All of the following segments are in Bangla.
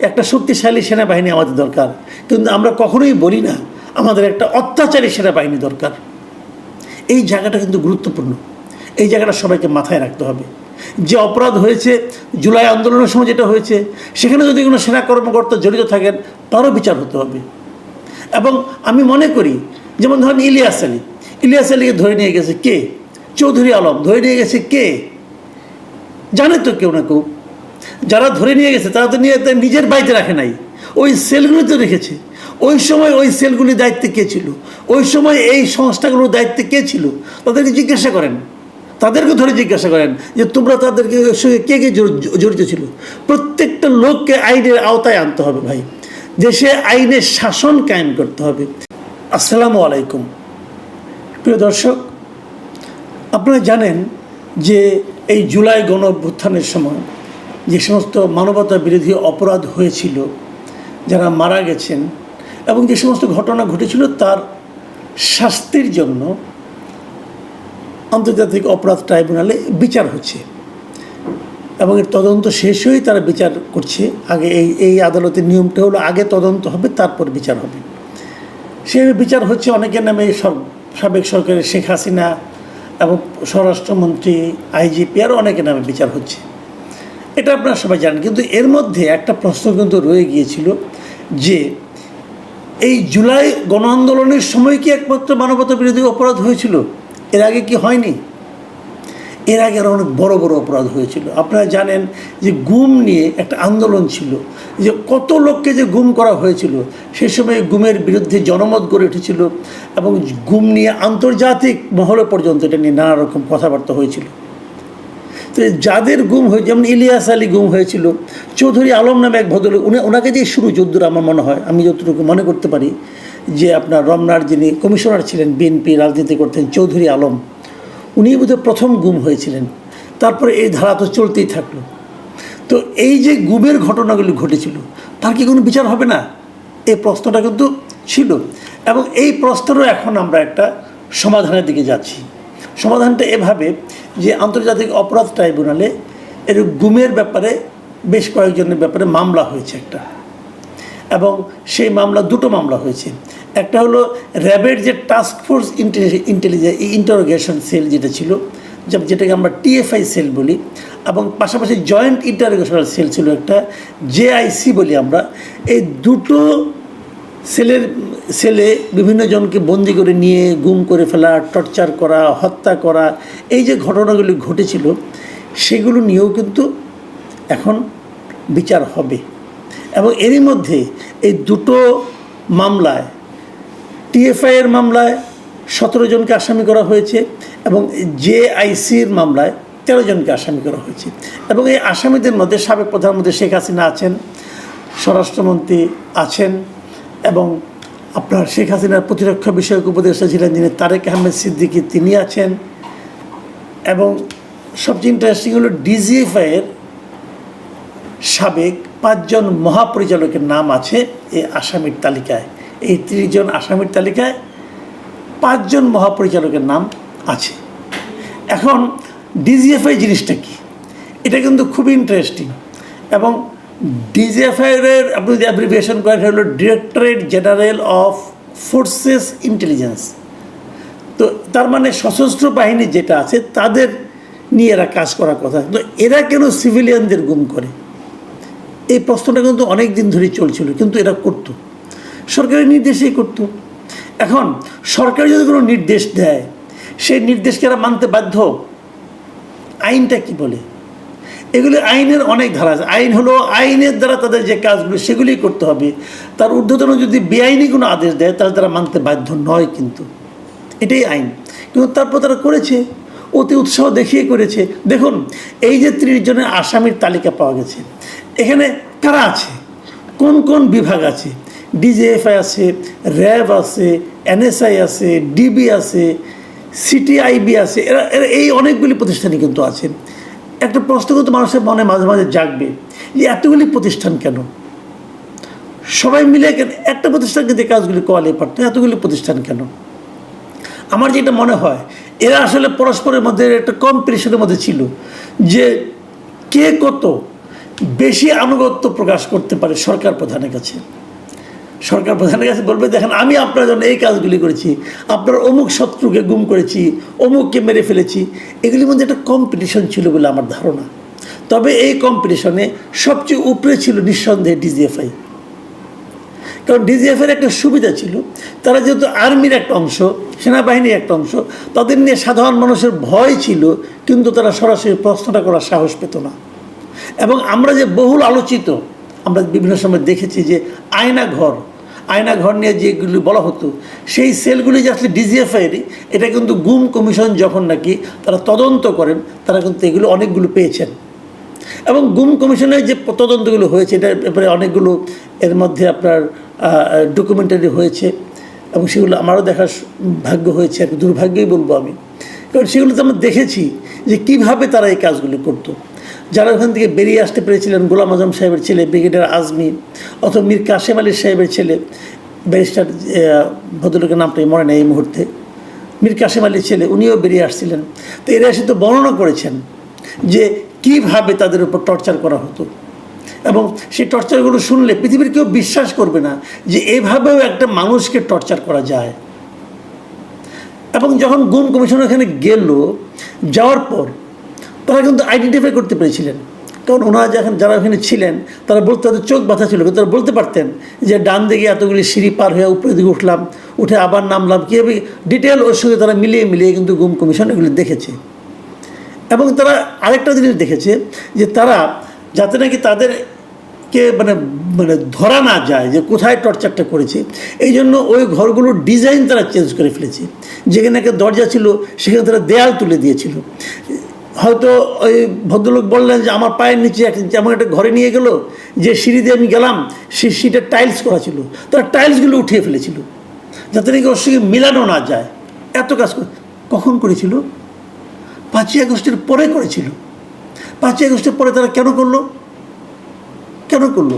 একটা শক্তিশালী সেনাবাহিনী আমাদের দরকার। কিন্তু আমরা কখনোই বলি না, আমাদের একটা অত্যাচারী সেনাবাহিনী দরকার। এই জায়গাটা কিন্তু গুরুত্বপূর্ণ। এই জায়গাটা সবাইকে মাথায় রাখতে হবে। যে অপরাধ হয়েছে, জুলাই আন্দোলনের সময় যেটা হয়েছে, সেখানে যদি কোনো সেনা কর্মকর্তা জড়িত থাকেন, তারও বিচার হতে হবে। এবং আমি মনে করি, যেমন ধরেন ইলিয়াস আলী। ইলিয়াস আলীকে ধরে নিয়ে গেছে কে? চৌধুরী আলম। ধরে নিয়ে গেছে কে? জানে তো কেউ না কেউ। যারা ধরে নিয়ে গেছে, তারা তো নিয়ে নিজের বাড়িতে রাখে নাই। ওই সেলগুলিতে রেখেছে। ওই সময় ওই সেলগুলির দায়িত্বে কে ছিল? ওই সময় এই সংস্থাগুলোর দায়িত্বে কে ছিল? তাদেরকে জিজ্ঞাসা করেন। তাদেরকে ধরে জিজ্ঞাসা করেন যে, তোমরা তাদেরকে সঙ্গে কে কে জড়িত ছিল? প্রত্যেকটা লোককে আইনের আওতায় আনতে হবে ভাই। দেশে আইনের শাসন কায়েম করতে হবে। আসসালামু আলাইকুম। প্রিয় দর্শক, আপনারা জানেন যে এই জুলাই গণ অভ্যুত্থানের সময় যে সমস্ত মানবতা বিরোধী অপরাধ হয়েছিল, যারা মারা গেছেন এবং যে সমস্ত ঘটনা ঘটেছিল তার শাস্তির জন্য আন্তর্জাতিক অপরাধ ট্রাইব্যুনালে বিচার হচ্ছে এবং এর তদন্ত শেষ হয়েই তারা বিচার করছে। আগে এই এই আদালতের নিয়মটা হলো আগে তদন্ত হবে, তারপর বিচার হবে। সেভাবে বিচার হচ্ছে অনেকের নামে সাবেক সরকারের শেখ হাসিনা এবং স্বরাষ্ট্রমন্ত্রী, আইজিপি আরও অনেকের নামে বিচার হচ্ছে। এটা আপনারা সবাই জানেন, কিন্তু এর মধ্যে একটা প্রশ্ন কিন্তু রয়ে গিয়েছিল যে এই জুলাই গণ আন্দোলনের সময় কি একমাত্র মানবতা বিরোধী অপরাধ হয়েছিল? এর আগে কি হয়নি? এর আগে আরও অনেক বড় বড় অপরাধ হয়েছিল। আপনারা জানেন যে গুম নিয়ে একটা আন্দোলন ছিল, যে কত লোককে যে গুম করা হয়েছিল, সে সময় গুমের বিরুদ্ধে জনমত গড়ে উঠেছিল এবং গুম নিয়ে আন্তর্জাতিক মহলে পর্যন্ত এটা নিয়ে নানা রকম কথাবার্তা হয়েছিল। তো যাদের গুম হয়ে যেমন ইলিয়াস আলী গুম হয়েছিল, চৌধুরী আলম নামে এক ভদ্রলোক, উনি ওনাকে দিয়ে শুরু যদ্দূর আমার মনে হয়, আমি যতটুকু মনে করতে পারি, যে আপনার রমনার যিনি কমিশনার ছিলেন, বিএনপি রাজনীতি করতেন চৌধুরী আলম, উনি বোধহয় প্রথম গুম হয়েছিলেন। তারপরে এই ধারা তো চলতেই থাকল। তো এই যে গুমের ঘটনাগুলি ঘটেছিল, তার কি কোনো বিচার হবে না? এই প্রশ্নটা কিন্তু ছিল। এবং এই প্রশ্নেরও এখন আমরা একটা সমাধানের দিকে যাচ্ছি। সমাধানটা এভাবে যে আন্তর্জাতিক অপরাধ ট্রাইব্যুনালে এর গুমের ব্যাপারে বেশ কয়েকজনের ব্যাপারে মামলা হয়েছে একটা। এবং সেই মামলা দুটো মামলা হয়েছে। একটা হলো র্যাবের যে task force intelligence interrogation cell যেটা ছিল যেটাকে আমরা টিএফআই সেল বলি, এবং পাশাপাশি জয়েন্ট ইন্টারোগেশনাল সেল ছিল একটা জেআইসি বলি আমরা, এই দুটো সেলের সেলে বিভিন্ন জনকে বন্দি করে নিয়ে, গুম করে ফেলা, টর্চার করা, হত্যা করা, এই যে ঘটনাগুলি ঘটেছিল, সেগুলো নিয়েও কিন্তু এখন বিচার হবে। এবং এরই মধ্যে এই দুটো মামলায় টিএফআই এর মামলায় সতেরো জনকে আসামি করা হয়েছে এবং জে জেআইসির মামলায় তেরো জনকে আসামি করা হয়েছে। এবং এই আসামিদের মধ্যে সাবেক প্রধানমন্ত্রী শেখ হাসিনা আছেন, স্বরাষ্ট্রমন্ত্রী আছেন এবং আপনার শেখ হাসিনার প্রতিরক্ষা বিষয়ক উপদেষ্টা ছিলেন যিনি তারেক আহমেদ সিদ্দিকী, তিনি আছেন। এবং সবচেয়ে ইন্টারেস্টিং হলো ডিজিএফআইয়ের সাবেক পাঁচজন মহাপরিচালকের নাম আছে এই আসামির তালিকায়। এই ত্রিশ জন আসামির তালিকায় পাঁচজন মহাপরিচালকের নাম আছে। এখন ডিজিএফআই জিনিসটা কি? এটা কিন্তু খুবই ইন্টারেস্টিং এবং ডিজিএফআইয়ের আপনি যদি অ্যাব্রিভিয়েশন করেন হলো directorate general of forces intelligence তো তার মানে সশস্ত্র বাহিনী যেটা আছে, তাদের নিয়ে এরা কাজ করার কথা। তো এরা কেন সিভিলিয়ানদের গুম করে? এই প্রশ্নটা কিন্তু অনেক দিন ধরেই চলছিল, কিন্তু এরা করতো। সরকারি নির্দেশেই করতো। এখন সরকার যদি কোনো নির্দেশ দেয়, সেই নির্দেশকে এরা মানতে বাধ্য? আইনটা কি বলে? এগুলি আইনের অনেক ধারা আছে। আইন হলো আইনের দ্বারা তাদের যে কাজগুলো সেগুলি করতে হবে। তার ঊর্ধ্বতন যদি বেআইনি কোনো আদেশ দেয়, তাহলে তারা মানতে বাধ্য নয় কিন্তু। এটাই আইন। কিন্তু তারপর তারা করেছে, অতি উৎসাহ দেখিয়ে করেছে। দেখুন, এই যে ত্রিশ জনের আসামির তালিকা পাওয়া গেছে, এখানে কারা আছে? কোন কোন বিভাগ আছে? ডিজিএফআই আছে, র্যাব আছে, এনএসআই আছে, ডিবি আছে, সিটিআইবি আছে, এরা এরা এই অনেকগুলি প্রতিষ্ঠানই কিন্তু আছে একটা প্রশ্ন কিন্তু মানুষের মনে মাঝে মাঝে জাগবে যে এতগুলি প্রতিষ্ঠান কেন? সবাই মিলে একটা প্রতিষ্ঠানকে যে কাজগুলি করালে পারতো এতগুলি প্রতিষ্ঠান কেন? আমার যেটা মনে হয়, এরা আসলে পরস্পরের মধ্যে একটা কম্পিটিশনের মধ্যে ছিল যে কে কত বেশি আনুগত্য প্রকাশ করতে পারে সরকার প্রধানের কাছে। সরকার প্রধানের কাছে বলবে, দেখেন, আমি আপনার জন্য এই কাজগুলি করেছি। আপনার অমুক শত্রুকে গুম করেছি, অমুককে মেরে ফেলেছি। এগুলির মধ্যে একটা কম্পিটিশন ছিল বলে আমার ধারণা। তবে এই কম্পিটিশনে সবচেয়ে উপরে ছিল নিঃসন্দেহে ডিজিএফআই কারণ ডিজিএফের একটা সুবিধা ছিল, তারা যেহেতু আর্মির একটা অংশ, সেনাবাহিনীর একটা অংশ, তাদের নিয়ে সাধারণ মানুষের ভয় ছিল, কিন্তু তারা সরাসরি প্রশ্নটা করার সাহস পেত না। এবং আমরা যে বহুল আলোচিত আমরা বিভিন্ন সময় দেখেছি যে আয়না ঘর আয়না ঘর নিয়ে যেগুলি বলা হতো, সেই সেলগুলি যে আসলে ডিজিএফআইয়েরই এটা কিন্তু গুম কমিশন যখন নাকি তারা তদন্ত করেন, তারা কিন্তু এগুলো অনেকগুলো পেয়েছেন। এবং গুম কমিশনের যে তদন্তগুলো হয়েছে, এটার ব্যাপারে অনেকগুলো এর মধ্যে আপনার ডকুমেন্টারি হয়েছে এবং সেগুলো আমারও দেখার ভাগ্য হয়েছে, আর দুর্ভাগ্যই বলব আমি। কারণ সেগুলোতে আমরা দেখেছি যে কীভাবে তারা এই কাজগুলো করতো। যারা ওখান থেকে বেরিয়ে আসতে পেরেছিলেন গোলাম আজম সাহেবের ছেলে, ব্রিগেডিয়ার আজমি অথবা মীর কাশেম আলী সাহেবের ছেলে, ব্যারিস্টার ভদ্রলোকের নামটাই মনে নেই এই মুহূর্তে। মীর কাশেম আলীর ছেলে, উনিও বেরিয়ে আসছিলেন। তো এরা এসে তো বর্ণনা করেছেন যে কীভাবে তাদের উপর টর্চার করা হতো। এবং সেই টর্চারগুলো শুনলে পৃথিবীর কেউ বিশ্বাস করবে না যে এভাবেও একটা মানুষকে টর্চার করা যায়। এবং যখন গুম কমিশন ওখানে গেল, যাওয়ার পর তারা কিন্তু আইডেন্টিফাই করতে পেরেছিলেন। কারণ ওনারা যখন যারা ওখানে ছিলেন, তারা বলতে তাদের চোখ বাঁধা ছিল, কিন্তু তারা বলতে পারতেন যে ডান দিকে এতগুলি সিঁড়ি পার হয়ে উপরের দিকে উঠলাম, উঠে আবার নামলাম। কীভাবে ডিটেল ওর সঙ্গে তারা মিলিয়ে মিলিয়ে কিন্তু গুম কমিশন এগুলি দেখেছে। এবং তারা আরেকটা জিনিস দেখেছে যে তারা যাতে নাকি তাদেরকে মানে মানে ধরা না যায় যে কোথায় টর্চারটা করেছে, এই জন্য ওই ঘরগুলোর ডিজাইন তারা চেঞ্জ করে ফেলেছে। যেখানে একটা দরজা ছিল, সেখানে তারা দেয়াল তুলে দিয়েছিল। হয়তো ওই ভদ্রলোক বললেন যে আমার পায়ের নিচে যেমন একটা ঘরে নিয়ে গেল, যে সিঁড়ি দিয়ে আমি গেলাম সেই সিঁড়িটা টাইলস করা ছিল। তারা টাইলসগুলো উঠিয়ে ফেলেছিল, যাতে নাকি ওর সঙ্গে মিলানো না যায়। এত কাজ কখন করেছিল? পাঁচই আগস্টের পরে করেছিল। পাঁচই আগস্টের পরে তারা কেন করল? কেন করল?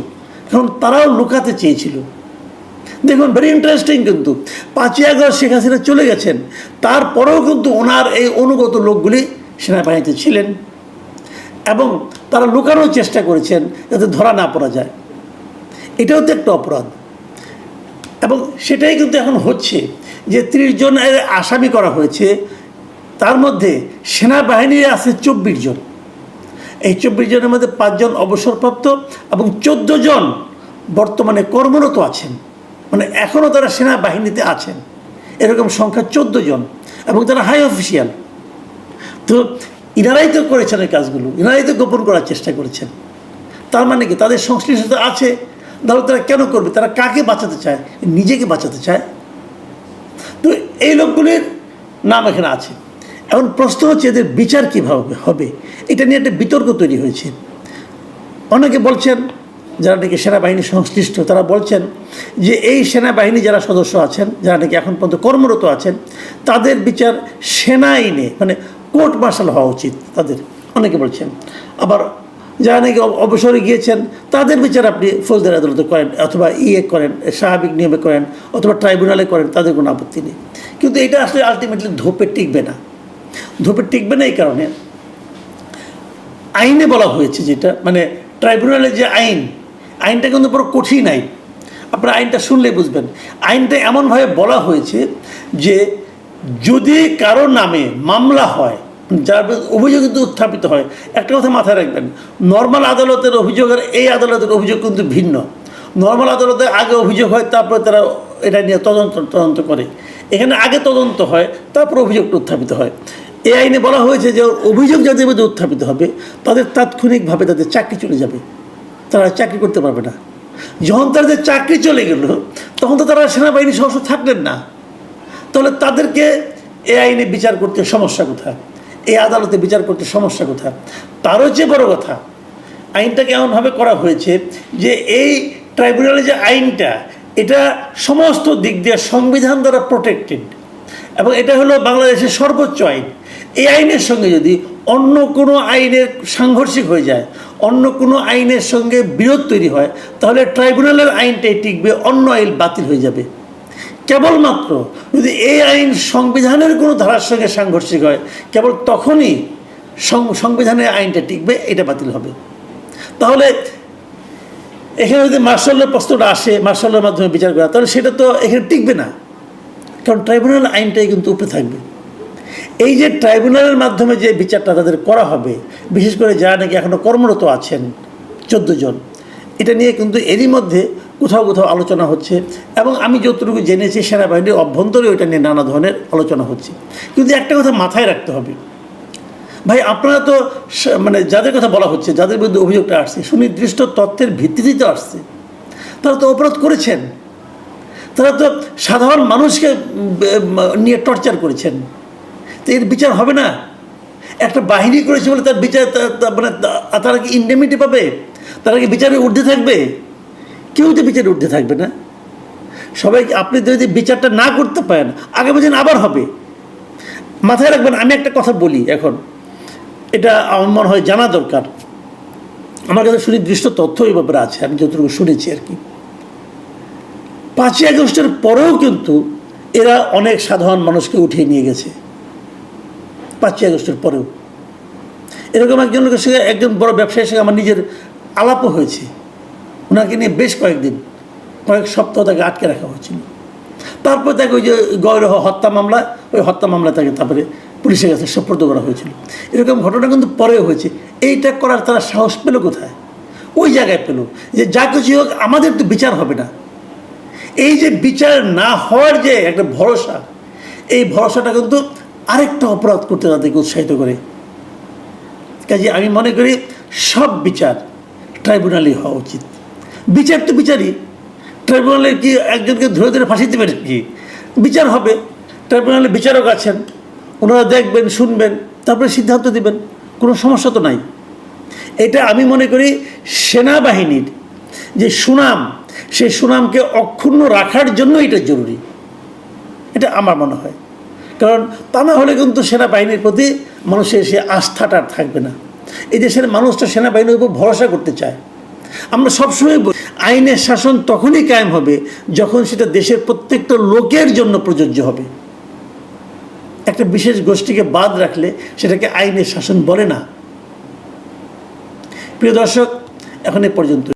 কারণ তারাও লুকাতে চেয়েছিল। দেখুন ভেরি ইন্টারেস্টিং কিন্তু। পাঁচই আগস্ট শেখ হাসিনা চলে গেছেন, তারপরেও কিন্তু ওনার এই অনুগত লোকগুলি সেনাবাহিনীতে ছিলেন এবং তারা লুকানোর চেষ্টা করেছেন যাতে ধরা না পড়া যায়। এটাও তো একটা অপরাধ। এবং সেটাই কিন্তু এখন হচ্ছে যে ত্রিশ জনের আসামি করা হয়েছে, তার মধ্যে সেনাবাহিনীর আছে চব্বিশ জন। এই চব্বিশ জনের মধ্যে পাঁচজন অবসরপ্রাপ্ত এবং চোদ্দ জন বর্তমানে কর্মরত আছেন। মানে এখনও তারা সেনাবাহিনীতে আছেন। এরকম সংখ্যা চোদ্দ জন এবং তারা হাই অফিসিয়াল তো ইনারাই তো করেছেন এই কাজগুলো, ইনারাই তো গোপন করার চেষ্টা করেছেন। তার মানে কি? তাদের সংশ্লিষ্টতা আছে। তাহলে তারা কেন করবে? তারা কাকে বাঁচাতে চায়? নিজেকে বাঁচাতে চায়? তো এই লোকগুলির নাম এখানে আছে। এখন প্রশ্ন হচ্ছে এদের বিচার কীভাবে হবে? এটা নিয়ে একটা বিতর্ক তৈরি হয়েছে। অনেকে বলছেন, যারা নাকি সেনাবাহিনী সংশ্লিষ্ট, তারা বলছেন যে এই সেনাবাহিনী যারা সদস্য আছেন, যারা নাকি এখন পর্যন্ত কর্মরত আছেন, তাদের বিচার সেনা আইনে মানে কোর্ট মার্শাল হওয়া উচিত তাদের। অনেকে বলছেন। আবার যারা নাকি অবসরে গিয়েছেন, তাদের বিচার আপনি ফৌজদারি আদালতে করেন অথবা ইয়ে করেন, স্বাভাবিক নিয়মে করেন অথবা ট্রাইব্যুনালে করেন, তাদের কোনো আপত্তি নেই। কিন্তু এটা আসলে আলটিমেটলি ধোপে টিকবে না। ধোপে টিকবে না এই কারণে। আইনে বলা হয়েছে যেটা মানে ট্রাইব্যুনালের যে আইন, আইনটা কিন্তু বড় কঠিন আইন। আপনারা আইনটা শুনলেই বুঝবেন। আইনটা এমনভাবে বলা হয়েছে যে যদি কারও নামে মামলা হয়, যার অভিযোগ কিন্তু উত্থাপিত হয়, একটা কথা মাথায় রাখবেন নর্মাল আদালতের অভিযোগ আর এই আদালতের অভিযোগ কিন্তু ভিন্ন। নর্মাল আদালতে আগে অভিযোগ হয়, তারপরে তারা এটা নিয়ে তদন্ত তদন্ত করে। এখানে আগে তদন্ত হয়, তারপর অভিযোগটা উত্থাপিত হয়। এই আইনে বলা হয়েছে যে অভিযোগ যাদের মধ্যে উত্থাপিত হবে, তাদের তাৎক্ষণিকভাবে তাদের চাকরি চলে যাবে। তারা চাকরি করতে পারবে না। যখন তাদের চাকরি চলে গেল, তখন তো তারা সেনাবাহিনী সদস্য থাকলেন না। তাহলে তাদেরকে এ আইনে বিচার করতে সমস্যা কোথায়? এই আদালতে বিচার করতে সমস্যা কোথায়? তারও যে বড় কথা, আইনটাকে এমনভাবে করা হয়েছে যে এই ট্রাইব্যুনালের যে আইনটা, এটা সমস্ত দিক দিয়ে সংবিধান দ্বারা প্রোটেক্টেড এবং এটা হলো বাংলাদেশের সর্বোচ্চ আইন। এই আইনের সঙ্গে যদি অন্য কোনো আইনের সাংঘর্ষিক হয়ে যায়, অন্য কোনো আইনের সঙ্গে বিরোধ তৈরি হয়, তাহলে ট্রাইব্যুনালের আইনটাই টিকবে, অন্য আইন বাতিল হয়ে যাবে। কেবলমাত্র যদি এই আইন সংবিধানের কোনো ধারার সঙ্গে সাংঘর্ষিক হয়, কেবল তখনই সংবিধানের আইনটা টিকবে, এটা বাতিল হবে। তাহলে এখানে যদি মার্শাল্লার প্রশ্নটা আসে মার্শাল্লার মাধ্যমে বিচার করা, তাহলে সেটা তো এখানে টিকবে না। কারণ ট্রাইব্যুনাল আইনটাই কিন্তু উপরে থাকবে। এই যে ট্রাইব্যুনালের মাধ্যমে যে বিচারটা তাদের করা হবে, বিশেষ করে যারা নাকি এখনও কর্মরত আছেন, চোদ্দ জন, এটা নিয়ে কিন্তু এরই মধ্যে কোথাও কোথাও আলোচনা হচ্ছে এবং আমি যতটুকু জেনেছি সেনাবাহিনীর অভ্যন্তরে ওইটা নিয়ে নানা ধরনের আলোচনা হচ্ছে। কিন্তু একটা কথা মাথায় রাখতে হবে। ভাই, আপনারা তো মানে যাদের কথা বলা হচ্ছে, যাদের বিরুদ্ধে অভিযোগটা আসছে, সুনির্দিষ্ট তথ্যের ভিত্তিতেই তো আসছে। তারা তো অপরাধ করেছেন। তারা তো সাধারণ মানুষকে নিয়ে টর্চার করেছেন। তো এর বিচার হবে না। একটা বাহিনী করেছে বলে তার বিচার মানে তারা কি ইন্ডেমিটি পাবে? তারা কি বিচারে ঊর্ধ্বে থাকবে? কেউ তো বিচারে ঊর্ধ্বে থাকবে না। সবাই আপনি যদি বিচারটা না করতে পারেন, আগামী দিন আবার হবে। মাথায় রাখবেন, আমি একটা কথা বলি এখন। এটা আমার মনে হয় জানা দরকার। আমার কাছে সুনির্দিষ্ট তথ্য এই ব্যাপারে আছে, আমি যতটুকু শুনেছি আর কি। পাঁচই আগস্টের পরেও কিন্তু এরা অনেক সাধারণ মানুষকে উঠিয়ে নিয়ে গেছে। পাঁচই আগস্টের পরেও। এরকম একজন লোকের সঙ্গে, একজন বড় ব্যবসায়ীর সঙ্গে আমার নিজের আলাপও হয়েছে। ওনাকে নিয়ে বেশ কয়েকদিন, কয়েক সপ্তাহ তাকে আটকে রাখা হয়েছিল। তারপর তাকে ওই যে গৌরহ হত্যা মামলা, ওই হত্যা মামলা তাকে তারপরে পুলিশের কাছে সোপর্দ করা হয়েছিল। এরকম ঘটনা কিন্তু পরেও হয়েছে। এইটা করার তারা সাহস পেল কোথায়? ওই জায়গায় পেল যে যা কিছু হোক, আমাদের তো বিচার হবে না। এই যে বিচার না হওয়ার যে একটা ভরসা, এই ভরসাটা কিন্তু আরেকটা অপরাধ করতে তাদেরকে উৎসাহিত করে। কাজে আমি মনে করি সব বিচার ট্রাইব্যুনালই হওয়া উচিত। বিচার তো বিচারই। ট্রাইব্যুনালে কি একজনকে ধরে ধরে ফাঁসি দেবে কি বিচার হবে। ট্রাইব্যুনালে বিচারক আছেন। ওনারা দেখবেন, শুনবেন, তারপরে সিদ্ধান্ত দিবেন। কোনো সমস্যা তো নাই। এটা আমি মনে করি সেনাবাহিনীর যে সুনাম, সেই সুনামকে অক্ষুণ্ণ রাখার জন্য এটা জরুরি। এটা আমার মনে হয়। কারণ তা না হলে কিন্তু সেনাবাহিনীর প্রতি মানুষের সে আস্থাটা থাকবে না। এই দেশের মানুষটা সেনাবাহিনীর উপর ভরসা করতে চায়। আমরা সবসময় বলি, আইনের শাসন তখনই কায়েম হবে যখন সেটা দেশের প্রত্যেকটা লোকের জন্য প্রযোজ্য হবে। একটা বিশেষ গোষ্ঠীকে বাদ রাখলে সেটাকে আইনের শাসন বলে না। প্রিয় দর্শক এখন এ পর্যন্ত